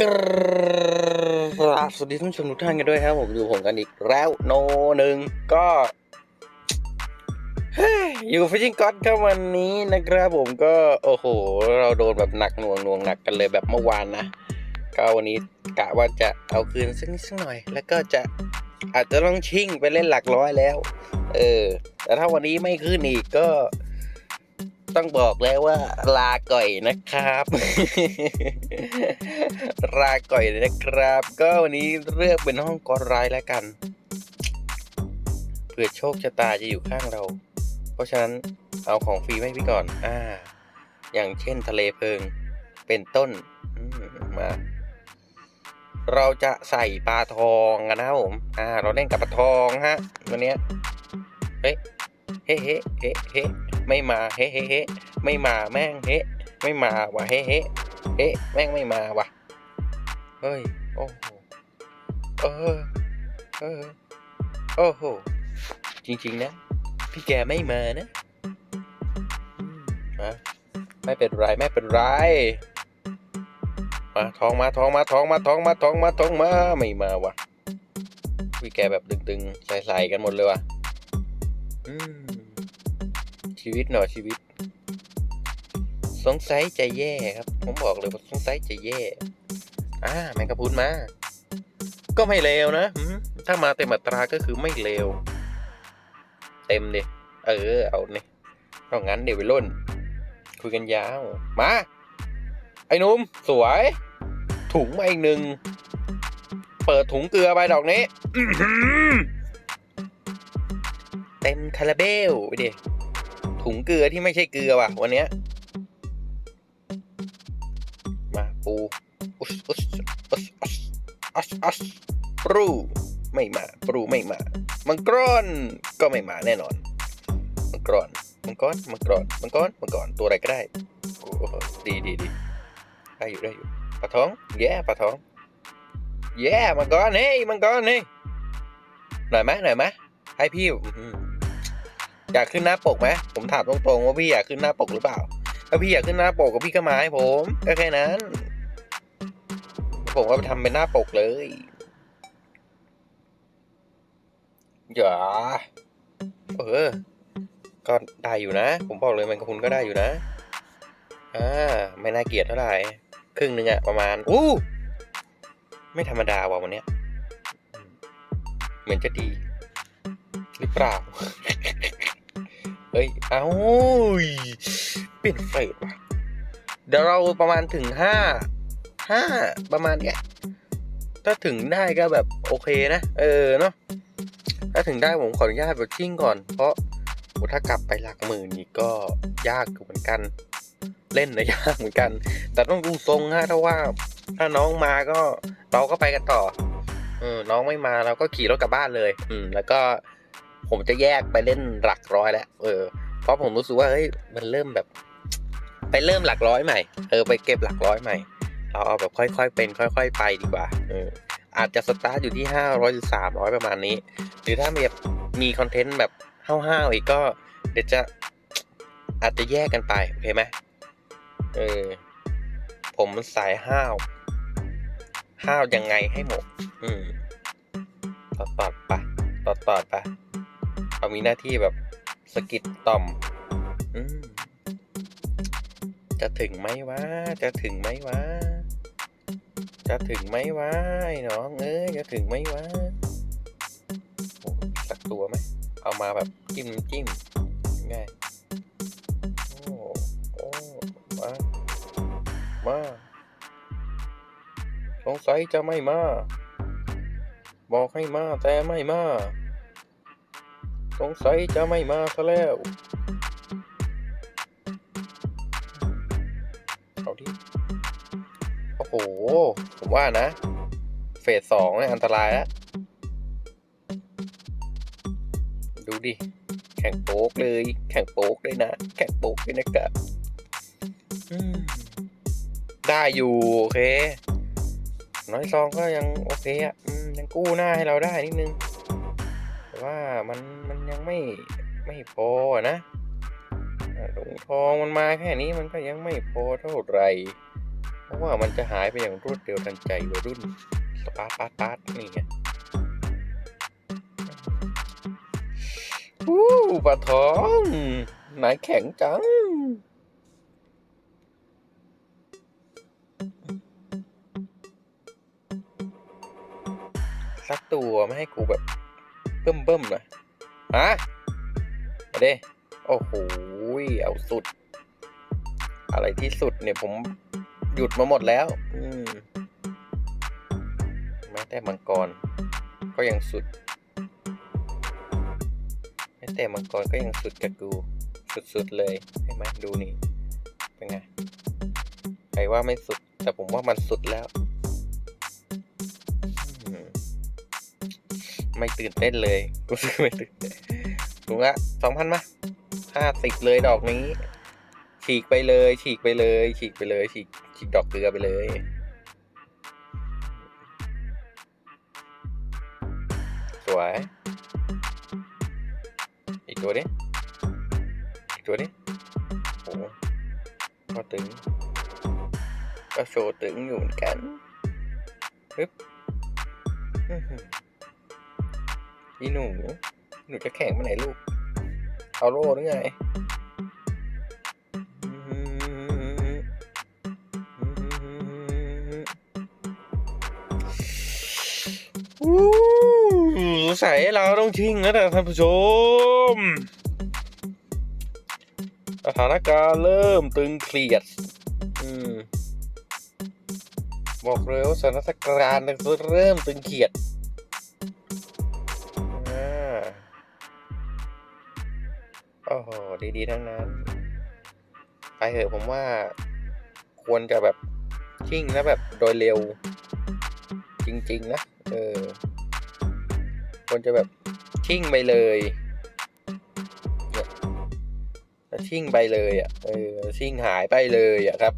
กราบสวัสดีท่านผู้ชมทุกท่านกันด้วยครับผมอยู่ผมกันอีกแล้วโนหนึ่งก็อยู่ฟิชชิงก็อดครับวันนี้นะครับผมก็โอ้โห เราโดนแบบหนักหน่วงหน่วงหนักกันเลยแบบเมื่อวานนะ ก็วันนี้กะว่าจะเอาคืนสักนิดสักหน่อย แล้วก็จะอาจจะต้องชิ่งไปเล่นหลักร้อยแล้ว เออ แต่ถ้าวันนี้ไม่ขึ้นอีกก็ ต้องบอกแล้วว่า ลาก่อยนะครับ ลาก่อยเลยนะครับ ก็วันนี้เลือกเป็นห้องกอร้ายแล้วกันเผื่อโชคชะตาจะอยู่ข้างเรา เพราะฉะนั้นเอาของฟรีให้พี่ก่อน อ่า อย่างเช่นทะเลเพลิง เป็นต้นมา เราจะใส่ปลาทองกันนะผม อ่า เราเล่นกับปลาทองฮะ วันนี้เฮ้เฮ้เฮ้เฮ้ ไม่มาเฮ้เฮ้เฮ้ไม่มาแม่งเฮ้ไม่มาว่ะเฮ้เฮ้เฮ้แม่งไม่มาว่ะเฮ้ยโอ้โหเออเออโอ้โหจริงๆนะ พี่แกไม่มานะอืมาไม่เป็นไรไม่เป็นไรมาทองมาทองมาทองมาทองมาทองมาทองมาไม่มาว่ะพี่แกแบบตึงๆใส่ๆกันหมดเลยว่ะอืม ชีวิตหนอชีวิต สงสัยจะแย่ครับ ผมบอกเลยว่าสงสัยจะแย่ อ่าแมงกะพรุนมา ก็ไม่เลวนะถ้ามาเต็มอัตราก็คือไม่เลว เต็มดิเออ เอาเนี่ยต้องงั้นเดี๋ยวไปล่น คุยกันยาว มา ไอ้นุ่มสวย ถุงมาอีกหนึ่ง เปิดถุงเกลือไปดอกนี้เต็มคาราเบลไปดิ ถุงเกลือที่ไม่ใช่เกลือว่ะ วันเนี้ย มาปูอุสอุสอุสอุสอุสอุสปรูไม่มาปรูไม่มามังกรอนก็ไม่มาแน่นอน มังกรมังกรมังกรมังกรมังกรตัวอะไรก็ได้โอ้ดีดีดีได้อยู่ได้อยู่ปลาทองแย่ปลาทองแย่มังกรเฮ้ยมังกรเฮ้ยหน่อยไหมหน่อยไหมให้พี่ อยากขึ้นหน้าปกไหมผมถามตรงๆว่าพี่อยากขึ้นหน้าปกหรือเปล่า ถ้าพี่อยากขึ้นหน้าปกก็พี่ก็มาให้ผมก็แค่นั้น ผมก็ไปทำเป็นหน้าปกเลยอย่าเออ ก็ได้อยู่นะ ผมบอกเลยแมงกะพรุนก็ได้อยู่นะอ่าไม่น่าเกลียดเท่าไหร่ครึ่งหนึ่งอะประมาณอู้ไม่ธรรมดาว่ะวันเนี้ยเหมือนจะดี หรือเปล่า เฮ้ย เอ้าเปลี่ยนเฟสว่ะ เดี๋ยวเราประมาณถึงห้าห้าประมาณเนี้ย ถ้าถึงได้ก็แบบโอเคนะ เออเนาะ ถ้าถึงได้ผมขออนุญาตแบบชิ่งก่อน เพราะถ้ากลับไปหลักหมื่นนี่ก็ยากอยู่เหมือนกัน เล่นนะยากเหมือนกัน แต่ต้องดูทรงฮะถ้าว่า ถ้าน้องมาก็เราก็ไปกันต่อเออน้องไม่มาเราก็ขี่รถกลับบ้านเลย อืม แล้วก็ ผมจะแยกไปเล่นหลักร้อยแล้วเออ เพราะผมรู้สึกว่าเฮ้ยมันเริ่มแบบ ไปเริ่มหลักร้อยใหม่ เออไปเก็บหลักร้อยใหม่ เราเอาแบบค่อย ๆ เป็น ค่อย ๆ ไปดีกว่าเอออาจจะสตาร์ทอยู่ที่ห้าร้อยหรือสามร้อยประมาณนี้ หรือถ้ามีแบบมีคอนเทนต์แบบห้าวๆอีกก็ เดี๋ยวจะอาจจะแยกกันไป โอเคไหมเออ ผมสายห้าว ห้าวยังไงให้หมด อืมต่อต่อไปต่อต่อไป เอามีหน้าที่แบบสกิดต่อมอมจะถึงไหมวะ จะถึงไหมวะ จะถึงไหมวะไอ้น้องเอ้ยจะถึงไหมวะสักตัวไหม เอามาแบบจิ้มจิ้มง่ายโอ้โอ้มามาสงสัยจะไม่มา บอกให้มาแต่ไม่มา สงสัยจะไม่มาซะแล้วเอาดิโอ้โห ผมว่านะ เฟสสองเนี่ยอันตรายแล้วดูดิ แข่งโป๊กเลย แข่งโป๊กเลยนะ แข่งโป๊กเลยนะครับได้อยู่ โอเค น้อยซองก็ยังโอเคอะยังกู้หน้าให้เราได้นิดนึง แต่ว่ามันมันยังไม่ไม่พอนะอ่าถุงทองมันมาแค่นี้มันก็ยังไม่พอเท่าไหร่ เพราะว่ามันจะหายไปอย่างรวดเร็วทันใจวัยรุ่นสปาร์ตาร์ตาร์ตนี่ไงอู้ปลาทองไหนแข็งจังสักตัวไม่ให้กูแบบ เบิ่มเบิ่มๆหน่อยฮะเด้โอ้โหเอาสุด อะไรที่สุดเนี่ยผมหยุดมาหมดแล้ว อืมแม้แต่มังกร ก็ยังสุดแม้แต่มังกรก็ยังสุดกับกูสุดๆเลยใช่ไหมดูนี่ เป็นไงใครว่าไม่สุด แต่ผมว่ามันสุดแล้ว ไม่ตื่นเต้นเลยกูซื้อไม่ตื่นเต้นถูกละสองพันมาห้าสิบเลยดอกนี้ ฉีกไปเลย ฉีกไปเลย ฉีกไปเลย ฉีกฉีกดอกเกลือไปเลยสวยอีกตัวดิอีกตัวดิโอ้ก็ตึง ก็โชว์ตึงอยู่เหมือนกันฮึบ อื้อหืออีหนู หนูจะแข่งไปไหนลูก เอาโล่หรือไงอู้ใส่เราต้องชิงแล้วนะท่านผู้ชม สถานการณ์เริ่มตึงเครียดอบอกเลยว่าสถานการณ์เริ่มตึงเครียด ดีๆทั้งนั้นไปเถอะผมว่าควรจะแบบชิ่งแล้วแบบโดยเร็ว จริง ๆ นะ เออ ควรจะแบบชิ่งไปเลยเนี่ยแล้วชิ่งไปเลยอะ เออชิ่งหายไปเลยอะครับ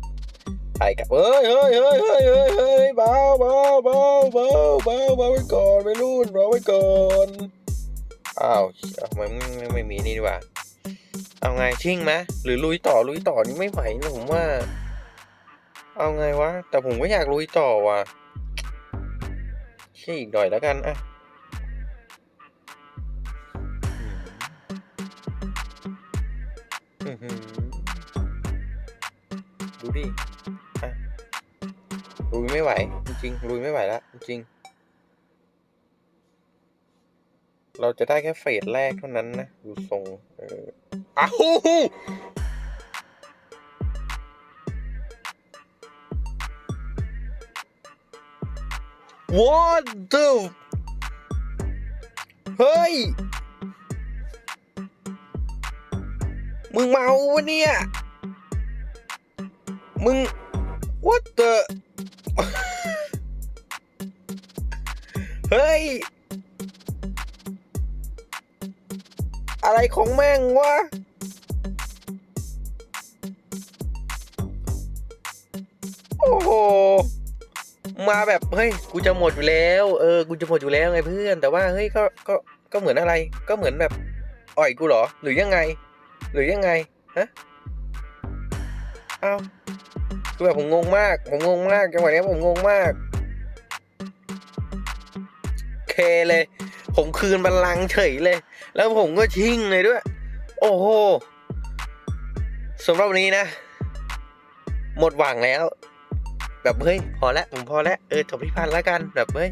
ไปกับเฮ้ยเฮ้ยเฮ้ยเฮ้ยเฮ้ยเฮ้ยเบาเบาเบาเบาเบาเบาไว้ก่อนไปรุ่นเบาไว้ก่อน อ้าวทำไมไม่ไม่ไม่มีนี่ดีกว่า เอาไงชิ่งไหมหรือลุยต่อลุยต่อนี่ไม่ไหวนะผมว่า เอาไงวะ แต่ผมก็อยากลุยต่อว่ะชิ่งอีกหน่อยแล้วกันอะอืมอื้อหือดูดิอะลุยไม่ไหว จริงๆลุยไม่ไหวแล้วจริงๆ เราจะได้แค่เฟสแรกเท่านั้นนะดูทรงเอออ้าว What the เฮ้ย มึงเมาวะเนี่ย มึง What the เฮ้ย อะไรของแม่งวะ โอ้โห มาแบบ เฮ้ย กูจะหมดอยู่แล้ว เออ กูจะหมดอยู่แล้วไงเพื่อน แต่ว่า เฮ้ย ก็ ก็ ก็เหมือนอะไร ก็เหมือนแบบ อ่อยกูเหรอ หรือยังไง หรือยังไง ฮะ อ้าว คือแบบผมงงมาก ผมงงมาก จังหวะนี้ผมงงมาก เคเลย ผมคืนบัลลังก์เฉยเลย แล้วผมก็ชิ่งเลยด้วย โอ้โหสำหรับวันนี้นะ หมดหวังแล้ว แบบเฮ้ยพอแล้วผมพอแล้วเออจบพิพันธ์แล้วกันแบบเฮ้ย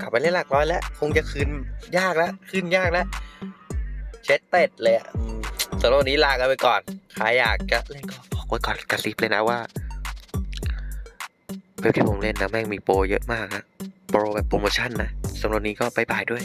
กลับไปเล่นหลักร้อยแล้ว คงจะคืนยากแล้วขึ้นยากแล้วเช็ดเป็ดเลยอะสำหรับวันนี้ลากันไปก่อนใครอยากจะเล่นก็บอกไว้ก่อนกระซิบเลยนะว่าเว็บที่ผมเล่นนะแม่งมีโปรเยอะมากนะโปรแบบโปรโมชั่นนะสำหรับนี้ก็บายบายด้วย